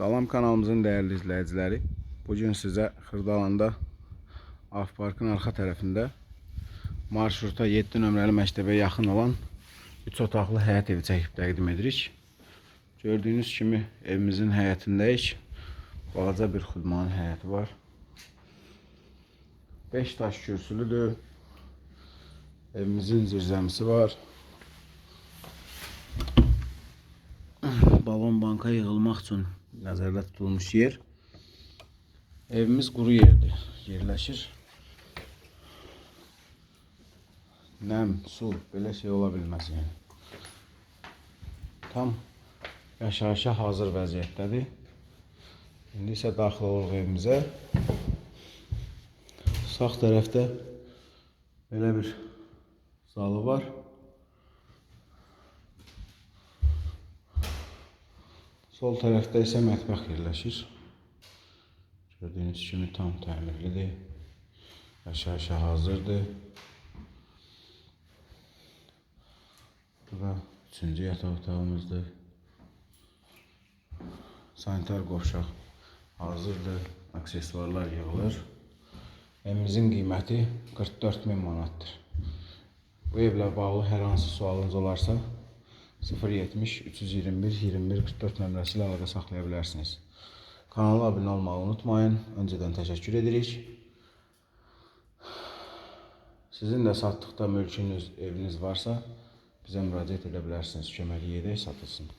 Salam kanalımızın değerli izleyicileri. Bugün size Xırdalanda Avparkın arka tarafında marşruta 7 nömrəli məktəbə yaxın olan 3 otaqlı həyət evi çəkib təqdim edirik. Gördüyünüz kimi evimizin həyətindəyik. Balaca bir xudmanın həyəti var. 5 daş kürsülüdür. Evimizin zirzəmisi var. balon banka yığılmaq üçün nəzərdə tutulmuş yer. Evimiz quru yerdir, yerləşir. Nəm, su, belə şey ola bilməz yəni. Tam yaşayışa hazır vəziyyətdədir. İndi isə daxil oluruq evimizə. Sağ tərəfdə belə bir zalı var. Sol tərəfdə isə mətbəx yerləşir. Gördüyünüz kimi tam təmirlidir. Yaşayışa hazırdır. Burada üçüncü yataq otağımızdır. Sanitar qovşaq hazırdır. Aksesuarlar yığılır. Evimizin qiyməti 44 min manatdır. Bu evlə bağlı hər hansı sualınız olarsa 070 321 21 44 nömrəsi ilə əlaqə saxlaya bilərsiniz. Kanala abunə olmağı unutmayın. Öncədən təşəkkür edirik. Sizin də satdıqda mülkünüz, eviniz varsa bizə müraciət edə bilərsiniz. Köməklik edək, satılsın.